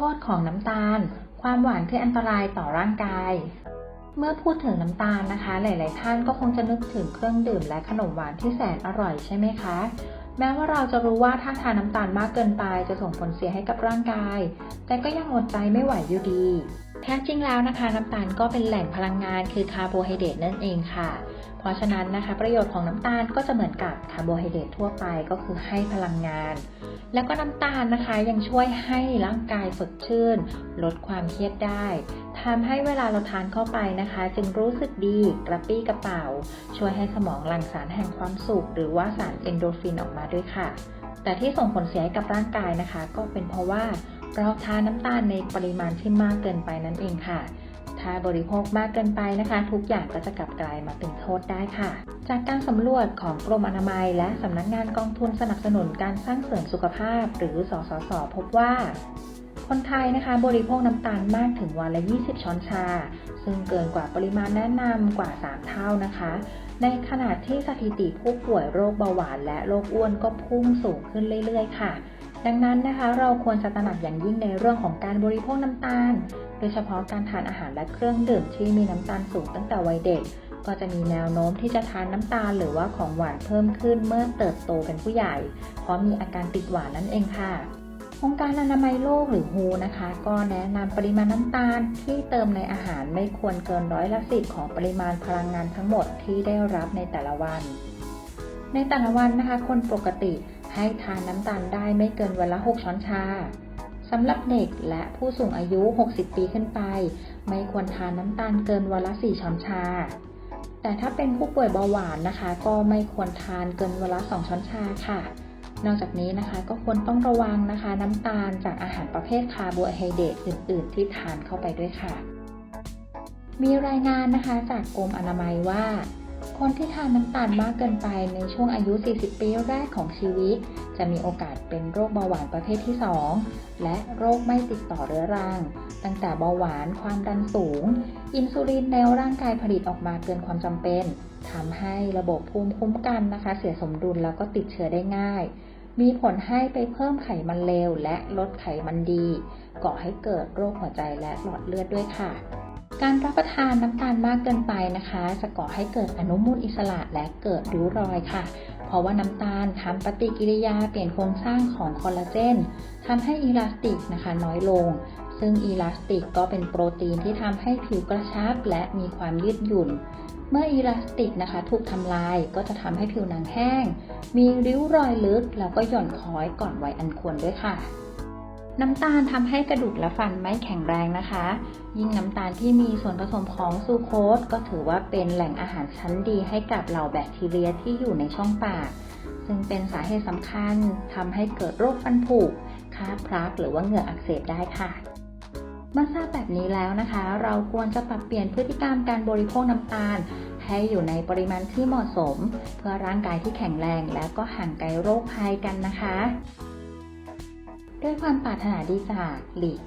โทษของน้ำตาล ความหวานคืออันตรายต่อร่างกาย เมื่อพูดถึงน้ำตาลนะคะ หลาย ๆ ท่านก็คงจะนึกถึงเครื่องดื่มและขนมหวานที่แสนอร่อยใช่ไหมคะ แม้ว่าเราจะรู้ว่าถ้าทานน้ำตาลมากเกินไปจะส่งผลเสียให้กับร่างกาย แต่ก็ยังอดใจไม่ไหวอยู่ดี แท้จริงแล้วนะคะ น้ำตาลก็เป็นแหล่งพลังงานคือคาร์โบไฮเดรตนั่นเองค่ะ เพราะฉะนั้นนะคะ ประโยชน์ของน้ำตาลก็จะเหมือนกับคาร์โบไฮเดรตทั่วไปก็คือให้พลังงาน แล้วก็น้ำตาลนะคะยังช่วยให้ร่างกายสดชื่น ลดความเครียดได้ทำให้เวลาเราทานเข้าไปนะคะ จึงรู้สึกดีกระปี้กระเป๋า ช่วยให้สมองหลั่งสารแห่งความสุข หรือว่าสารเอนโดฟินออกมาด้วยค่ะ แต่ที่ส่งผลเสียกับร่างกายนะคะ ก็เป็นเพราะว่า เราทานน้ำตาลในปริมาณที่มากเกินไปนั่นเองค่ะ ถ้าบริโภคมากเกินไปนะคะ ทุกอย่างก็จะกลับกลายมาเป็นโทษได้ค่ะ จากการสำรวจของกรมอนามัย และสำนักงานกองทุนสนับสนุนการสร้างเสริมสุขภาพ หรือสสส พบว่าคนไทยนะคะบริโภคน้ำตาลมากถึงวันละ 20 ช้อนชา ซึ่งเกินกว่าปริมาณแนะนำกว่า 3 เท่านะคะ ในขณะที่สถิติผู้ป่วยโรคเบาหวานและโรคอ้วนก็พุ่งสูงขึ้นเรื่อยๆ ค่ะ ดังนั้นนะคะเราควรจะตระหนักอย่างยิ่งในเรื่องของการบริโภคน้ำตาล โดยเฉพาะการทานอาหารและเครื่องดื่มที่มีน้ำตาลสูงตั้งแต่วัยเด็ก ก็จะมีแนวโน้มที่จะทานน้ำตาลหรือว่าของหวานเพิ่มขึ้นเมื่อเติบโตเป็นผู้ใหญ่ เพราะมีอาการติดหวานนั่นเองค่ะองค์การอนามัยโลกหรือ WHO นะคะ ก็แนะนำปริมาณน้ำตาลที่เติมในอาหารไม่ควรเกินร้อยละสิบของปริมาณพลังงานทั้งหมดที่ได้รับในแต่ละวัน ในแต่ละวันนะคะ คนปกติ ให้ทานน้ำตาลได้ไม่เกินวันละ 6 ช้อนชาสำหรับเด็กและผู้สูงอายุ 60 ปีขึ้นไป ไม่ควรทานน้ำตาลเกินวันละ 4 ช้อนชา แต่ถ้าเป็นผู้ป่วยเบาหวานนะคะ ก็ไม่ควรทานเกินวันละ 2 ช้อนชาค่ะ นอกจากนี้นะคะก็ควรต้องระวังนะคะ น้ำตาลจากอาหารประเภทคาร์โบไฮเดรตอื่น ๆ ที่ทานเข้าไปด้วยค่ะ มีรายงานนะคะจากกรมอนามัยว่า คนที่ทานน้ำตาลมากเกินไปในช่วงอายุ 40 ปีแรกของชีวิต จะมีโอกาสเป็นโรคเบาหวานประเภทที่ 2 และโรคไม่ติดต่อเรื้อรัง ตั้งแต่เบาหวานความดันสูง อินซูลินในร่างกายผลิตออกมาเกินความจำเป็นทำให้ระบบภูมิคุ้มกันนะคะ เสียสมดุลแล้วก็ติดเชื้อได้ง่าย มีผลให้ไปเพิ่มไขมันเลวและลดไขมันดี ก่อให้เกิดโรคหัวใจและหลอดเลือดด้วยค่ะ การรับประทานน้ำตาลมากเกินไปนะคะ จะก่อให้เกิดอนุมูลอิสระและเกิดริ้วรอยค่ะ เพราะว่าน้ำตาลทำปฏิกิริยาเปลี่ยนโครงสร้างของคอลลาเจนทำให้อีลาสติกนะคะน้อยลง ซึ่งอีลาสติกก็เป็นโปรตีนที่ทำให้ผิวกระชับและมีความยืดหยุ่น เมื่ออีลาสติกนะคะถูกทำลายก็จะทำให้ผิวหนังแห้ง มีริ้วรอยลึกแล้วก็หย่อนคล้อยก่อนวัยอันควรด้วยค่ะ น้ำตาลทำให้กระดูกและฟันไม่แข็งแรงนะคะ ยิ่งน้ำตาลที่มีส่วนผสมของซูโคสก็ถือว่าเป็นแหล่งอาหารชั้นดีให้กับเหล่าแบคทีเรียที่อยู่ในช่องปาก ซึ่งเป็นสาเหตุสำคัญทำให้เกิดโรคฟันผุคาพลักหรือว่าเหงื่ออักเสบได้ค่ะ เมื่อทราบแบบนี้แล้วนะคะ เราควรจะปรับเปลี่ยนพฤติกรรมการบริโภคน้ำตาล ให้อยู่ในปริมาณที่เหมาะสม เพื่อร่างกายที่แข็งแรงและก็ห่างไกลโรคภัยกันนะคะ ด้วยความปรารถนาดีจากหลีก